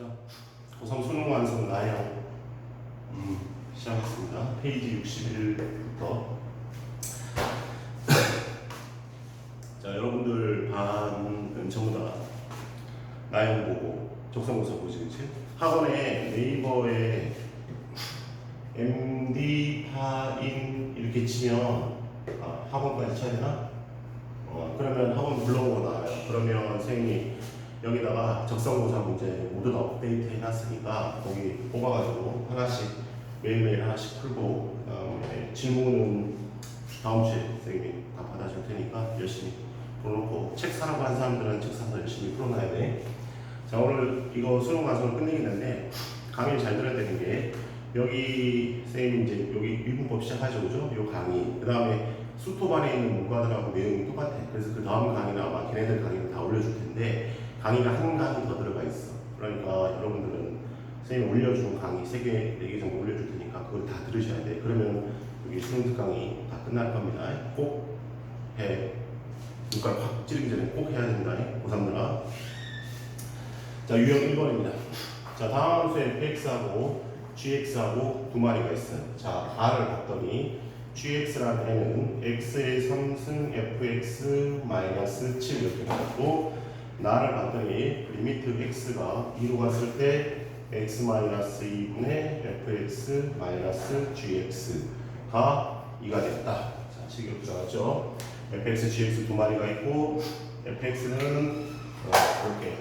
자, 고성 수능 완성 나영 음, 시작했습니다. 페이지 61부터 자, 여러분들 반은 전부 다 나영 보고 적성고사 보지 그치? 학원에 네이버에 MD 파인 이렇게 치면 아, 학원까지 쳐야 되나? 어, 그러면 학원 불러오고 나와요. 그러면 선생님이 여기다가 적성고사 문제 모두 다 업데이트 해놨으니까 거기 뽑아가지고 하나씩 매일매일 하나씩 풀고 그 다음에 질문은 다음 주에 선생님이 다 받아줄 테니까 열심히 풀어놓고 책 사라고 한 사람들은 책 사서 열심히 풀어놔야 돼. 자 오늘 이거 수능 완성을 끝내긴 했는데 강의를 잘 들어야 되는 게 여기 선생님 이제 여기 미분법 시작하죠 그죠? 요 강의 그 다음에 수토반에 있는 문과들하고 내용이 똑같아 그래서 그 다음 강의는 아마 걔네들 강의를 다 올려줄 텐데 강의가 한 강의 더 들어가 있어. 그러니까 여러분들은 선생님 올려준 강의 3개, 4개 정도 올려줄 테니까 그걸 다 들으셔야 돼. 그러면 여기 수능 특강이 다 끝날 겁니다. 꼭 해. 눈깔 확 찌르기 전에 꼭 해야 된다. 고3들아. 자 유형 1번입니다. 자 다음 수에 fx하고 gx하고 두 마리가 있어요. 자 r을 봤더니 gx라는 애는 x의 3승 fx 마이너스 7 이렇게 나왔고 나를 봤더니 리미트 x가 2로 갔을 때 x 마이너스 2분의 fx 마이너스 gx가 2가 됐다. 자 식으로 들어갔죠? fx, gx 두 마리가 있고 fx는 어, 이렇게.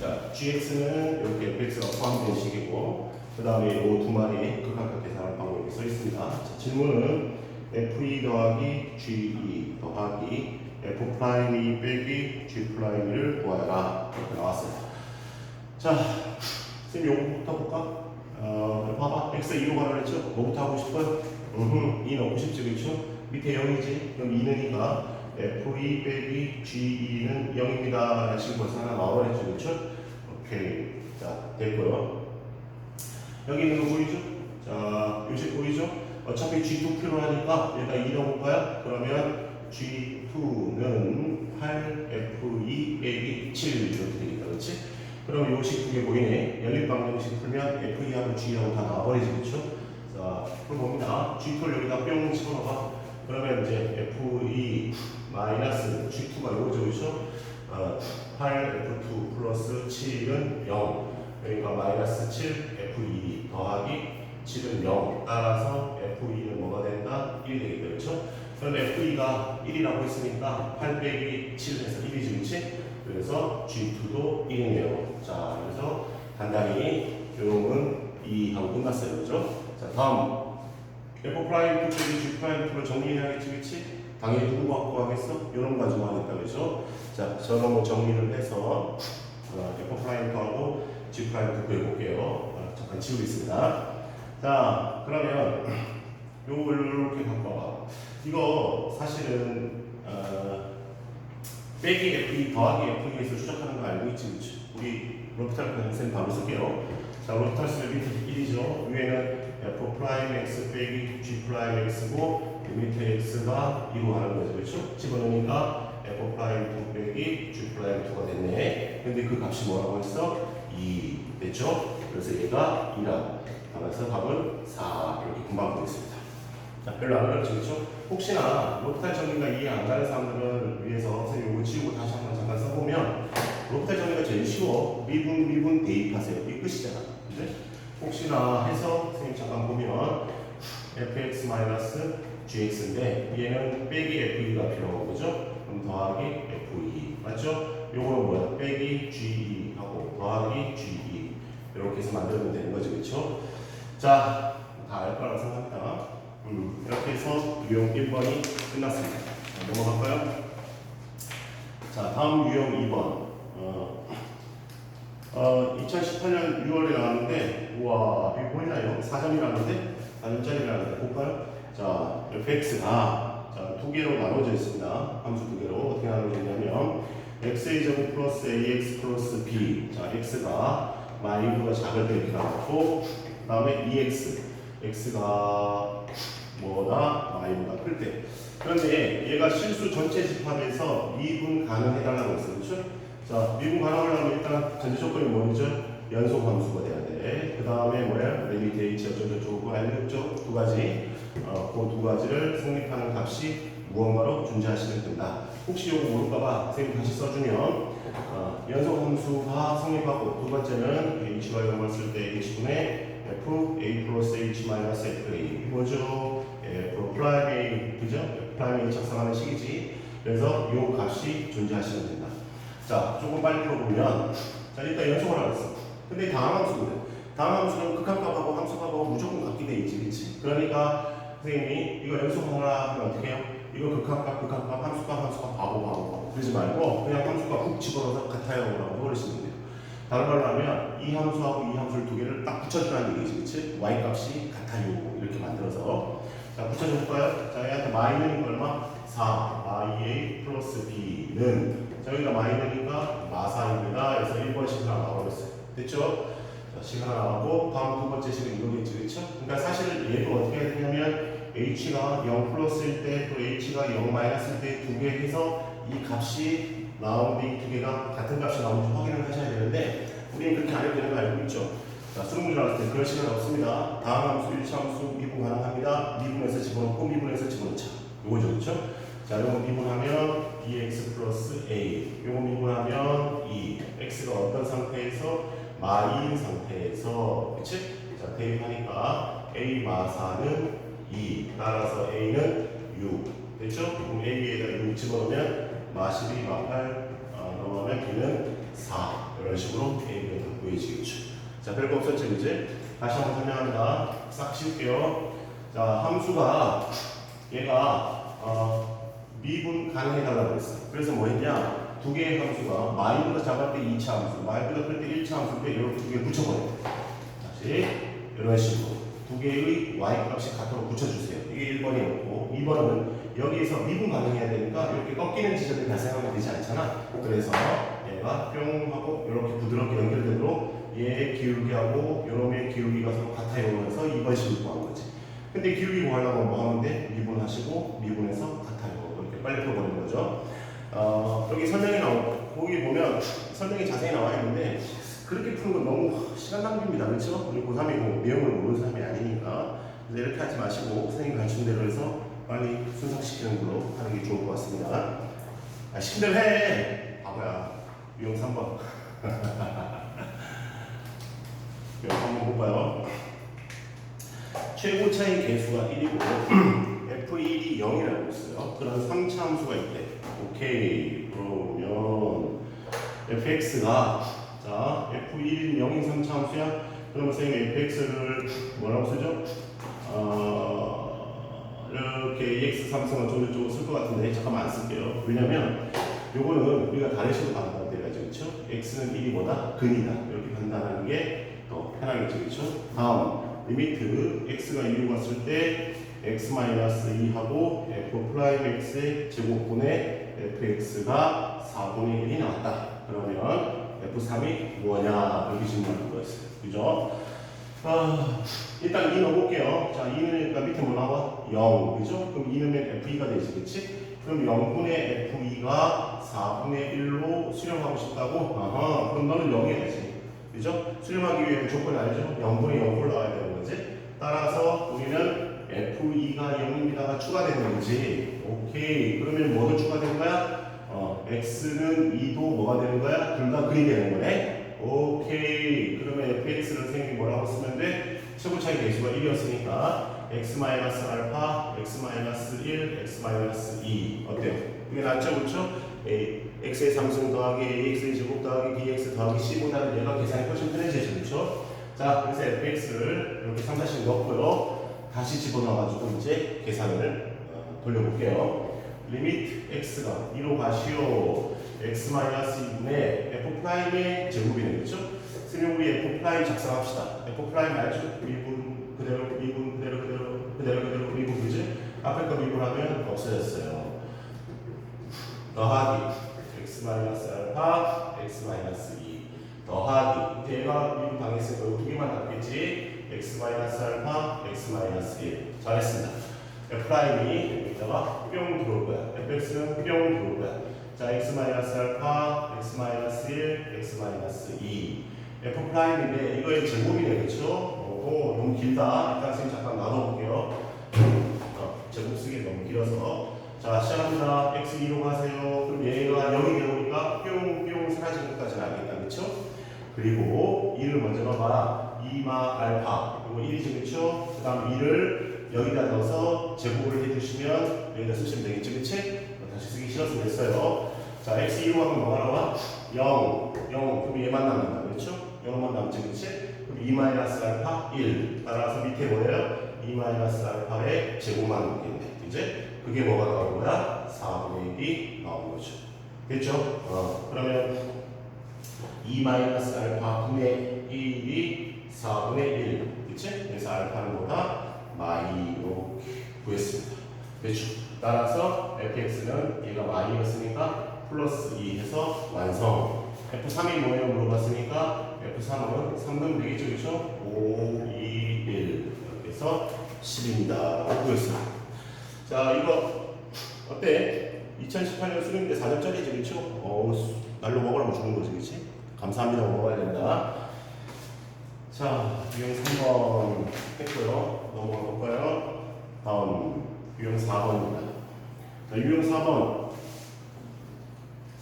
자, gx는 이렇게 fx가 포함된 식이고 그 다음에 이 두 마리 극한각 계산할 방법이 써 있습니다. 자, 질문은 f2 더하기 ge 더하기 f 프라임 2 빼기 g 프라임 1을 구하여라 이렇게 나왔어요. 자, 선생님 요거부터 볼까? 어, 봐봐. x 2로 가라 그랬죠? 뭐부터 하고 싶어요? 음, 2 넣고 싶지 그렇죠? 밑에 0이지? 그럼 2는 2가 f2 빼기 ge 는 0입니다. 지금 벌써 하나 나와버렸죠 그렇죠? 오케이. 자, 됐고요. 여기 있는 거 보이죠? 자, 요식 보이죠? 어차피 G2 필요하니까 일단 2 넣어볼까요? 그러면 G2는 8F2 빼기 7 이렇게 되겠다, 그렇지? 그럼 요식 두개 보이네. 연립방정식 풀면 F2하고 G하고 다 나와버리지, 그렇죠? 자, 풀어봅니다. G2를 여기다 뿅 집어넣어봐. 그러면 이제 F2 마이너스 G2가 요거죠, 그렇죠? 어, 8F2 플러스 7은 0. 그러니까 마이너스 7 F2 더하기 7은 0 따라서 F2는 뭐가 된다? 1이 되겠다 그렇죠? 그럼 F2가 1이라고 했으니까 8 빼기 7 해서 1이지 그렇지? 그래서 G2도 1이네요 자 그래서 간단히 교용은 2 하고 끝났어요 그렇죠? 자 다음 F 프라임 2 빼기 G 프라임 2를 정리해야겠지 그렇지? 당연히 누구 갖고 하겠어? 이런 거 가지고 하겠다 그렇죠? 자 저런 거 정리를 해서 어, F 프라임 2하고 G 프라임 듣고 해볼게요. 어, 잠깐 지우겠습니다. 자, 그러면 요걸 이렇게 와봐. 이거 사실은 어, 빼기 F2 더하기 F2에서 추적하는 거 알고 있지, 그치? 우리 로피탈 선생님 바로 쓸게요. 자, 로피탈 밑에 1이죠. 위에는 F 프라임 X 빼기 G 프라임 X고 밑에 X가 2로 가는 거죠, 그렇죠? 집어넣으니까 F 프라임 2 빼기 G 프라임 2가 됐네. 근데 그 값이 뭐라고 했어? 2 됐죠? 그래서 얘가 2라 하면서 답은 4 이렇게 금방 보겠습니다. 자, 별로 안 어렵죠, 그렇죠? 혹시나 로프탈 정리가 이해 안 가는 사람들을 위해서 선생님 이거 지우고 다시 한번 잠깐 써보면 로프탈 정리가 제일 쉬워. 미분, 미분 대입하세요. 이 끝이잖아. 그지? 혹시나 해서 선생님 잠깐 보면 fx 마이너스 gx인데 얘는 빼기 f2가 필요하고 그죠? 그럼 더하기 f2 맞죠? 요거는 뭐야? 빼기 ge 하고 더하기 ge 이렇게 해서 만들면 되는 거죠, 그렇죠? 자, 다 알 거라고 생각합니다. 음, 이렇게 해서 유형 1번이 끝났습니다. 자, 넘어갈까요? 자, 다음 유형 2번. 어, 어, 2018년 6월에 나왔는데, 우와, 이거 보이나요? 4점이라는데? 4점짜리라는데, 볼까요? 자, fx가 자, 두 개로 나눠져 있습니다. 함수 두 개로. 어떻게 나눠져 있냐면, x의 제곱 플러스 ax 플러스 b. 자, x가 마이보다 작을 때 이렇게 나왔고, 그 다음에 2x. x가 뭐다? y보다 클 때. 그런데 얘가 실수 전체 집합에서 미분 가능해달라고. 그렇죠? 자, 미분 가능을 하면 일단 전제 조건이 뭐죠? 연속 함수가 돼야 돼. 그 다음에 뭐야? 리미트 h 어쩌고저쩌고 알겠죠? 두 가지. 어, 그 두 가지를 성립하는 값이 무언가로 존재하시면 된다. 혹시 이거 모를까봐 선생님 다시 써주면 어, 연속 함수가 성립하고 두 번째는 h가 0을 쓸때 h분의 f a 플러스 h 마이너스 f a 뭐죠? 프라임 a 그죠? a 작성하는 식이지. 그래서 이 값이 존재하시면 된다. 자, 조금 빨리 풀어보면 자 일단 연속을 하겠어. 근데 다음 함수거든. 다음 함수는 극한값하고 함수값하고 무조건 같게 돼 있지, 그렇지? 그러니까 선생님이 이거 연속하라 하면 어떻게 해요? 이거 극한값, 극한값, 함수값, 함수값, 바보, 바보, 바보. 그러지 말고 그냥 함수값 훅 집어넣어서 같아요 라고 해버리시면 돼요. 다른 말로 하면 이 함수하고 이 함수를 두 개를 딱 붙여주라는 얘기지, 그렇지? y 값이 같아요 이렇게 만들어서 자 붙여줄까요? 자 얘한테 마이너니까 얼마? 4 iA 플러스 b는 자 여기가 마이너니까 마사입니다. 그래서 1번씩 하나 나와버렸어요. 됐죠? 자, 식 하나 나왔고 다음 두 번째 식은 이거겠지, 그렇죠? 그러니까 사실 얘도 어떻게 해야 되냐면 h가 0 플러스일 때 또 h가 0 마이너스일 때 두 개 해서 이 값이 나오는데 이 두 개가 같은 값이 나오는지 확인을 하셔야 되는데 우리는 그렇게 안 해도 되는 거 알고 있죠? 자, 수능 문제 나왔을 때 그럴 시간 없습니다. 다음 함수 1차 함수 미분 가능합니다. 미분해서 집어넣고 미분해서 집어넣자. 요거죠, 그렇죠? 자, 요거 미분하면 bx 플러스 a. 요거 미분하면 2. x가 어떤 상태에서 마인 상태에서, 그치? 자, 대입하니까 a 마사는 2. 따라서 a는 6. 됐죠? 그럼 a에다 6 집어넣으면 마 12, 마 8 어, 넘어가면 b는 4. 이런 식으로 a를 다 구해지겠죠. 자, 별거 없었죠, 이제? 다시 한번 설명합니다. 싹 지울게요. 자, 함수가 얘가 어, 미분 가능해달라고 했어. 그래서 뭐 했냐? 두 개의 함수가 마이너스 작을 때 2차 함수, 마이너스 클때 1차 함수 때 이렇게 두 개 붙여버려. 다시 이런 식으로 두 개의 y 값이 같도록 붙여주세요. 이게 1번이었고 2번은 여기에서 미분 가능해야 되니까 이렇게 꺾이는 지점이 발생하면 되지 않잖아. 그래서 얘가 뿅 하고 이렇게 부드럽게 연결되도록 얘 기울기하고 요놈의 기울기가 서로 같아요 하면서 2번 식을 구한 거지. 근데 기울기 구하려면 뭐 돼? 미분하시고 미분해서 같아요. 이렇게 빨리 풀어버리는 거죠. 어, 여기 설명이 나오고 거기 보면 설명이 자세히 나와 있는데 그렇게 푸는 건 너무 시간 낭비입니다. 그렇죠? 우리 고3이고 내용을 모르는 사람이 아니니까 그래서 이렇게 하지 마시고 선생님 가르친 대로 해서 빨리 순삭시키는 걸로 하는 게 좋을 것 같습니다. 아, 시킨 대로 해! 바보야. 유형 3번. 유형 3번 볼까요? 최고 차이 개수가 1이고 F1이 0이라고 했어요. 그런 3차 함수가 있대. 오케이. 그러면 fx가 자 f1 0인 3차 함수야. 그러면 선생님 fx를 뭐라고 쓰죠? 어, 이렇게 ex 삼성은 저쪽으로 쓸 것 같은데 잠깐만 안 쓸게요. 왜냐면 요거는 우리가 다르시도 판단돼야죠. 그렇죠? x는 1이 뭐다? 근이다. 이렇게 판단하는 게 더 편하겠죠. 그렇죠? 다음 리미트 x가 2로 갔을 때 x 2하고 f 프라임 x의 제곱분의 fx가 4분의 1이 나왔다. 그러면 f3이 뭐냐 이렇게 질문하는 거였어요. 그죠? 아, 일단 2 넣어볼게요. 자, 2는 일단 밑에 뭐 나와? 0. 그죠? 그럼 2 넣으면 f2가 되지, 그치? 그럼 0분의 f2가 4분의 1로 수렴하고 싶다고? 아하, 그럼 너는 0이 되지. 그죠? 수렴하기 위해 조건이 알죠? 0분의 0을 나와야 되는 거지. 따라서 우리는 F2가 0입니다가 추가되는 거지. 오케이. 그러면 뭐가 추가된 거야? 어, X는 2도 뭐가 되는 거야? 둘다 근이 되는 거네. 오케이. 그러면 fx를 선생님이 뭐라고 쓰면 돼? 최고 차이 개수가 1이었으니까 x 알파, x 1, x 2 어때요? 이게 낫죠, 그렇죠? X의 삼승 더하기 ax의 제곱 더하기 bx 더하기 c보다는 얘가 계산이 훨씬 편해지죠, 그렇죠? 자, 그래서 fx를 이렇게 3, 4씩 넣고요. 다시 집어넣어가지고 이제 계산을 어, 돌려볼게요. 리미트 x가 2로 가시오. x 2분의 f 프라임의 제곱이네, 그렇죠? 선생님 우리 f 작성합시다. f 프라임 알죠? 미분 그대로 미분 그대로 그대로 그대로 그대로 미분 그지? 앞에 거 미분하면 없어졌어요. 더하기 x 알파 x 2 더하기 얘가 미분 당했으니까 이두 개만 남겠지 x 알파 x 1 잘했습니다 f'이 여기다가 뿅 들어올 거야 fx는 뿅 들어올 거야 자 x 알파 x x 마이너스 2 f 프라임인데 이거의 제곱이네 그렇죠? 어, 너무 길다. 일단 선생님 잠깐 놔둬볼게요. 어, 제곱 쓰기 너무 길어서 자 시작합니다. x 2로 가세요. 그럼 얘가 0이 되오니까 뿅 뿅 사라진 것까지는 알겠다 그렇죠? 그리고 2를 먼저 넣어봐라. 2마 알파 이거 1이지 그렇죠? 그 다음 2를 여기다 넣어서 제곱을 해주시면 여기다 쓰시면 되겠죠 그치? 다시 쓰기 싫어서 됐어요. 자, x 2로 하면 뭐가 나와? 0, 0, 그럼 얘만 남는다, 그렇죠? 0만 남지, 그렇지? 그럼 2 마이너스 알파 1. 따라서 밑에 뭐예요? 2 마이너스 알파의 제곱만 남겠네, 이제 그게 뭐가 나오는 거야? 4분의 1이 나오는 거죠. 됐죠? 어, 그러면 2 마이너스 알파 분의 1이 4분의 1, 그렇지? 그래서 알파는 뭐다? 마이로 구했습니다. 됐죠? 따라서 fx는 얘가 y였으니까 플러스 2 해서 완성. F3이 뭐예요? 물어봤으니까 F3은 3등 되겠죠? 그렇죠? 5, 2, 1 이렇게 해서 10입니다. 구했어요. 자, 이거 어때? 2018년 수능인데 4점짜리지, 그렇죠? 어, 날로 먹으라고 주는 거지, 그렇지? 감사합니다. 먹어야 된다. 자, 유형 3번 했고요. 넘어가 볼까요? 다음 유형 4번입니다. 자, 유형 4번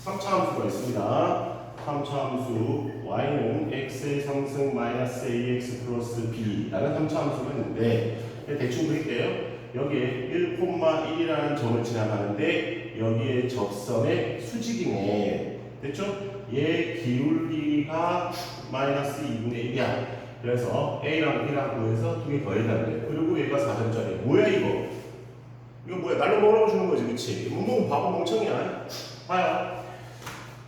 3차 함수가 있습니다. 3차 함수 y는 x의 상승 마이너스 ax 플러스 b라는 3차 함수가 있는데 대충 그릴게요. 여기에 1,1이라는 점을 지나가는데 여기에 접선의 수직이네. 됐죠? 얘 기울기가 마이너스 2분의 1이야. 그래서 a랑 b랑 구해서 두 개 더해달래. 그리고 얘가 4점짜리. 뭐야 이거? 이거 뭐야? 날로 먹으라고 주는 거지, 그치? 문봉 바보 멍청이야. 봐요.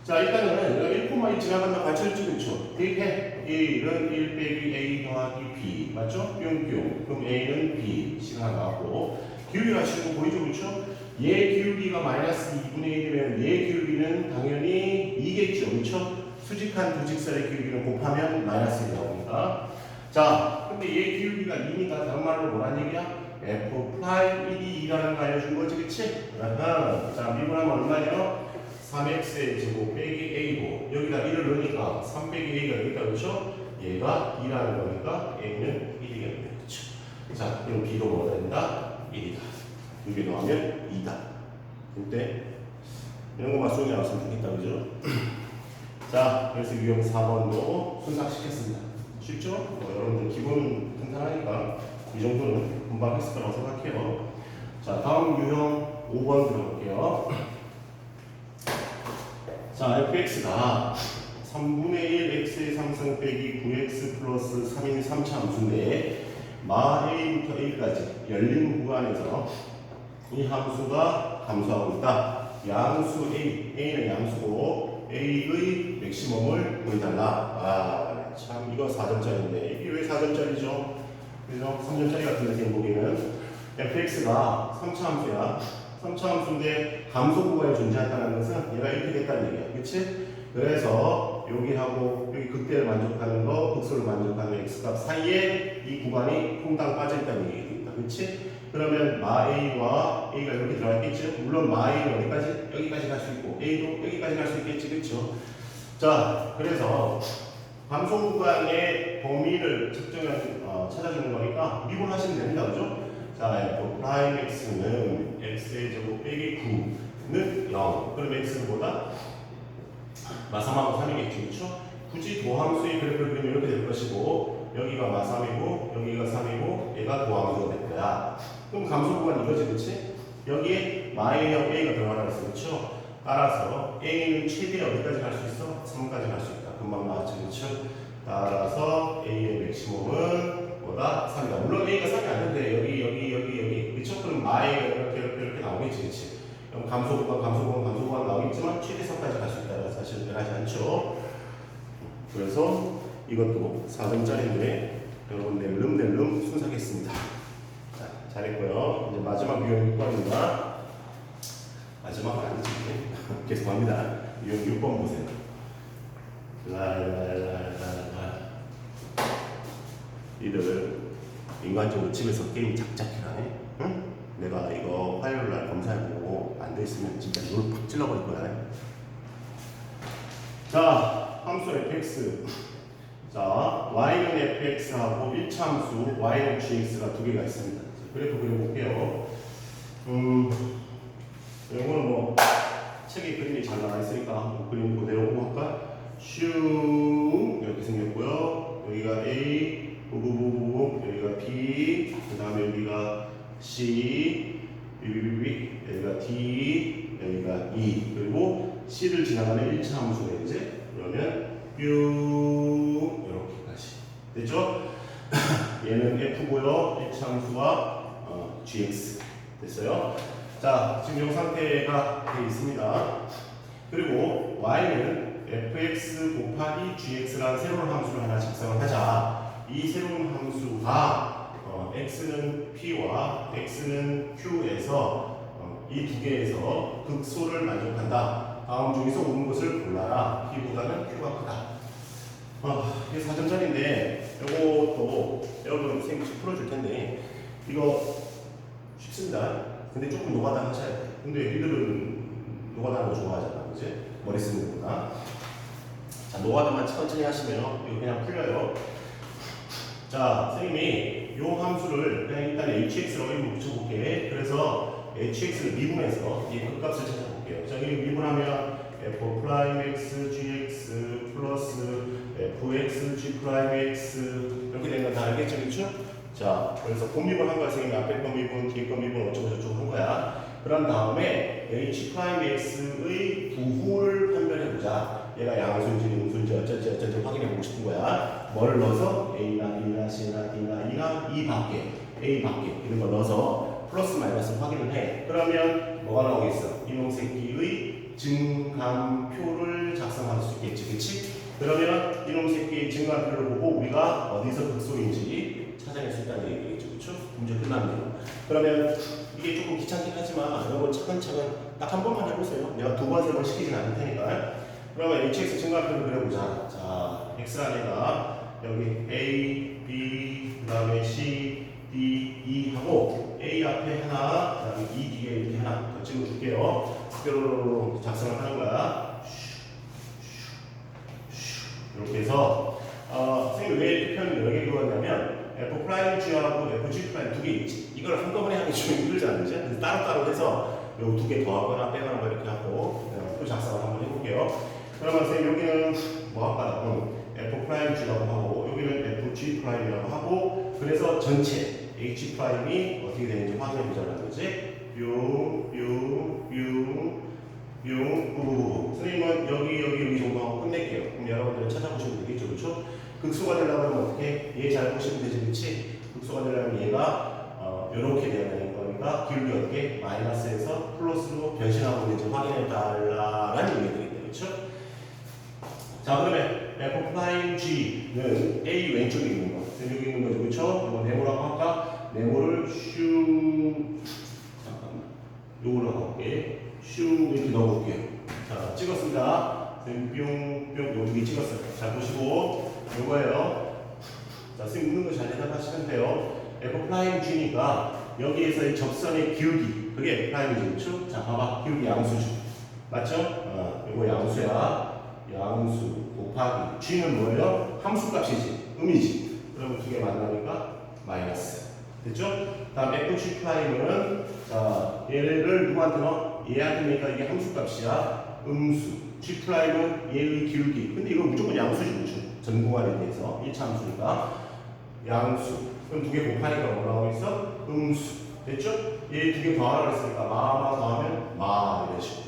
자, 일단은 1콤마 2 지나간다 같이 찍죠. 대입해. 1은 1 빼기 A 더하기 B. 맞죠? 뿅뿅. 그럼 A는 B. 시간 나왔고. 기울기가 지금 보이죠? 그렇죠? 얘 기울기가 마이너스 2분의 1이면 얘 기울기는 당연히 2겠죠. 그렇죠? 수직한 두 직선의 기울기를 곱하면 마이너스 1이 나오니까. 자, 근데 얘 기울기가 2니까 다른 말로 뭐란 얘기야? F 프라임 1이 2라는 거 알려준 거지, 그치? 아하. 자, 미분하면 얼마냐? 3x의 제곱 빼기 a고 여기다 1을 넣으니까 3 빼기 a가 되겠다 그렇죠? 얘가 2라는 거니까 a는 1이겠네 그렇죠? 자 그럼 b도 뭐가 된다? 1이다 두개 넣으면 2다 근데 이런 거만 수능에 나왔으면 좋겠다 그죠? 자 그래서 유형 4번도 순삭시켰습니다 쉽죠? 뭐 여러분들 기본 탄탄하니까 이 정도는 금방 했을 거라고 생각해요 자 다음 유형 5번 들어볼게요 자, fx가 3분의 1 x의 상승 빼기 9x 플러스 3인 3차 함수인데 마 a부터 a까지 열린 구간에서 이 함수가 감소하고 있다. 양수 a, a는 양수고 a의 맥시멈을 구해달라. 아, 참 이거 4점짜리인데 이게 왜 4점짜리죠? 그래서 3점짜리 같은데 지금 보기에는 fx가 3차 함수야. 3차 함수인데 감소 구간이 존재한다는 것은 얘가 이렇게 됐다는 얘기야. 그치? 그래서 여기하고 여기 극대를 만족하는 거, 극소를 만족하는 x값 사이에 이 구간이 퐁당 빠져있다는 얘기입니다. 그치? 그러면 마 a와 a가 이렇게 들어갔겠죠? 물론 마 a는 어디까지? 여기까지 갈 수 있고 a도 여기까지 갈 수 있겠지. 그쵸? 자, 그래서 감소 구간의 범위를 측정해 어, 찾아주는 거니까 미분하시면 됩니다. 그죠? 자, 프라임 x는 x의 제곱 빼기 9는 0. 그럼 x는 뭐다? 마삼하고 3이겠죠, 그렇죠? 굳이 도함수의 그래프를 그리면 이렇게 될 것이고 여기가 마삼이고 여기가 3이고 얘가 도함수가 될 거야. 그럼 감소 구간 이거지, 그렇지? 여기에 마이너스 a가 들어가라 그랬어, 그렇죠? 따라서 a는 최대 어디까지 갈 수 있어? 3까지 갈 수 있다. 금방 나왔죠, 그렇죠? 따라서 a의 맥시멈은 뭐다? 3이다. 물론 a가 3이 아닌데 여기 여기 여기 여기? 그럼 마이가 이렇게 이렇게 이렇게 나오겠지, 그렇지? 그럼 감소 구간, 감소 구간, 감소 구간 나오겠지만 최대선까지 갈 수 있다는 사실은 변하지 않죠. 그래서 이것도 4점짜리인데 여러분 낼름낼름 순삭했습니다. 자, 잘했고요. 이제 마지막 유형 6번입니다. 마지막 아니지. 계속합니다. 유형 6번 보세요. 이들 인간적으로 집에서 게임 작작해라네. 응? 내가 이거 화요일 날 검사해보고 안돼 있으면 진짜 눈을 팍 찔러버릴 거야. 자, 함수 fx 자 y는 fx하고 1차 함수 y는 gx가 두 개가 있습니다. 자, 그래프 그려볼게요. 음, 이거는 뭐 책에 그림이 잘 나와 있으니까 한번 그림 그대로 보고 할까? 슝 이렇게 생겼고요. 여기가 A, 부부부부 여기가 B, 그 다음에 여기가 C, 비비비비 여기가 D, 여기가 E 그리고 C를 지나가는 1차 함수가 이제 그러면 뿅 이렇게까지 됐죠? 얘는 F고요. 1차 함수와 어, GX 됐어요? 자 지금 이 상태가 되어 있습니다. 그리고 y는 fx 곱하기 gx라는 새로운 함수를 하나 작성을 하자. 이 새로운 함수가 어, x는 p와 x는 q에서 어, 이두 개에서 극소를 만족한다. 다음 중에서 옳은 것을 골라라. p보다는 q가 크다. 어, 이게 4점짜리인데 이것도 여러분 선생님이 풀어줄 텐데 이거 쉽습니다. 근데 조금 노가다 하셔야 돼. 근데 애들은 노가다는 거 좋아하잖아. 그지? 머리 쓰는 거보다. 자, 노가다만 천천히 하시면 이거 그냥 풀려요. 자, 선생님이 요 함수를 그냥 일단 hx로 이름 붙여볼게. 그래서 hx를 미분해서 이 극값을 찾아볼게요. 자, 이 미분하면 f 프라임 x gx 플러스 fx g 프라임 x 이렇게 되는 건다 알겠죠, 그렇죠? 자, 그래서 곱미분 한 거야, 선생님이 앞에 거 미분, 뒤에 거 미분 어쩌고 저쩌고 한 거야. 그런 다음에 h 프라임 x의 부호를 판별해 보자. 얘가 양수인지 음수인지 어쩌지 어쩌지 확인해 보고 싶은 거야. 뭘 넣어서 a나 b나 c나 d나 e나 e 밖에, a 밖에 이런 걸 넣어서 플러스 마이너스 확인을 해. 그러면 뭐가 나오겠어? 이놈 새끼의 증감표를 작성할 수 있겠지, 그치? 그러면 이놈 새끼의 증감표를 보고 우리가 어디서 극소인지 찾아낼 수 있다는 얘기겠죠, 그렇죠? 문제 끝났네요. 그러면 이게 조금 귀찮긴 하지만 이걸 차근차근 딱 한 번만 해보세요. 내가 두 번, 세 번 시키진 않을 테니까. 그러면 hx 증가표를 그려보자. 자, x 안에가 여기 a, b, 그 다음에 c, d, e 하고 a 앞에 하나, 그 다음에 e 뒤에 이렇게 하나 더 찍어줄게요. 뾰로로로 작성을 하는 거야. 이렇게 해서 어, 선생님 왜 이렇게 표현을 여러 개 그었냐면 f 프라임 g하고 f g 프라임 두 개 있지. 이걸 한꺼번에 하기 좀 힘들잖아요, 따로따로 해서 요 두 개 더하거나 빼거나 뭐 이렇게 하고 어, 표 작성을 한번 해볼게요. 그러면 선생님 여기는 뭐 할까? 음, f 프라임 g라고 하고 여기는 f g 프라임이라고 하고 그래서 전체 h 프라임이 어떻게 되는지 확인해 보자는 거지. 부부부. 선생님은 여기 여기 여기 정도 하고 끝낼게요. 그럼 여러분들은 찾아보시면 되겠죠, 그렇죠? 극소가 되려면 어떻게? 얘 잘 보시면 되지, 그렇지? 극소가 되려면 얘가 어, 이렇게 되어야 되는 거니까 기울기 어떻게? 마이너스에서 플러스로 변신하고 있는지 확인해 달라라는 얘기들인데, 그렇죠? 자, 그러면 f 프라임 g는 a 왼쪽에 있는 거, 여기 있는 거죠, 그렇죠? 이거 네모라고 할까? 네모를 슈 잠깐만, 요거로 가볼게. 슈 이렇게 넣어볼게요. 자, 찍었습니다. 선생님 뿅, 뿅, 여기 찍었어요. 잘 보시고, 요거예요. 자, 선생님 웃는 거 잘 대답하시면 돼요. f 프라임 g니까 여기에서 이 접선의 기울기, 그게 프라임이죠, 그렇죠? 자, 봐봐, 기울기 양수죠. 맞죠? 어, 요거 양수야. 양수 곱하기 g는 뭐예요? 함수 값이지, 음이지. 그러면 두 개 만나니까 마이너스. 됐죠? 다음 fg 프라임은 자 얘를 누구한테 넣어? 얘한테니까 이게 함수 값이야. 음수. g 프라임은 얘의 기울기. 근데 이거 무조건 양수지, 그렇죠? 전 공간에 대해서 1차 함수니까 양수. 그럼 두 개 곱하니까 뭐 나오고 있어? 음수. 됐죠? 얘 두 개 더하라고 했으니까 마마 더하면 마 이런 식으로.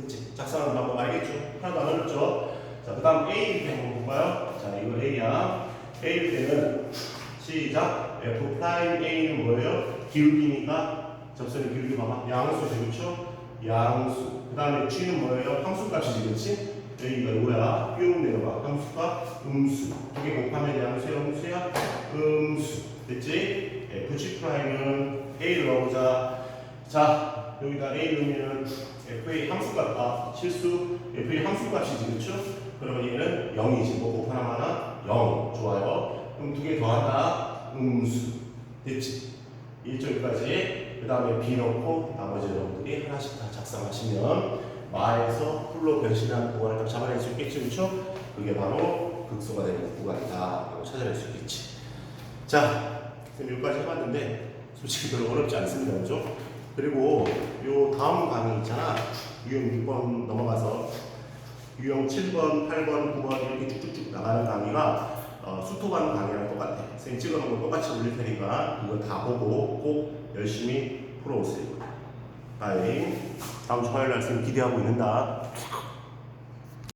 됐지? 작성하는 방법 알겠죠? 하나도 안 어렵죠? 자, 그 다음 때 한번 볼까요? 자, 이거 A야. A일 때는 시작. F 프라임 A는 뭐예요? 기울기니까 접선의 기울기 봐봐. 양수죠, 그렇죠? 양수. 그 다음에 G는 뭐예요? 함수값이지, 그렇지? 여기가 뭐야? 뿅 내려가. 함수값, 음수. 두개 곱하면 양수야, 음수야? 음수. 됐지? FG 프라임은 A를 넣어보자. 자, 여기다 A 넣으면 FA 함수값, 아, 실수. FA 함수값이지, 그렇죠? 그러면 얘는 0이지. 뭐 곱하나 마나 0. 좋아요. 그럼 두 개 더한다. 음수. 됐지? 1절까지. 그 다음에 B 넣고 나머지 여러분들이 하나씩 다 작성하시면 마에서 풀로 변신한 구간을 딱 잡아낼 수 있겠지, 그렇죠? 그게 바로 극소가 되는 구간이다 라고 찾아낼 수 있겠지. 자, 지금 여기까지 해봤는데 솔직히 별로 어렵지 않습니다, 그렇죠? 그리고 요 다음 강의 있잖아. 유형 6번 넘어가서 유형 7번, 8번, 9번 이렇게 쭉쭉쭉 나가는 강의가 어, 수토반 강의랑 똑같아. 선생님 찍어놓은 거 똑같이 올릴 테니까 그거 다 보고 꼭 열심히 풀어오세요. 아이, 다음 주 화요일 날 선생님 기대하고 있는다.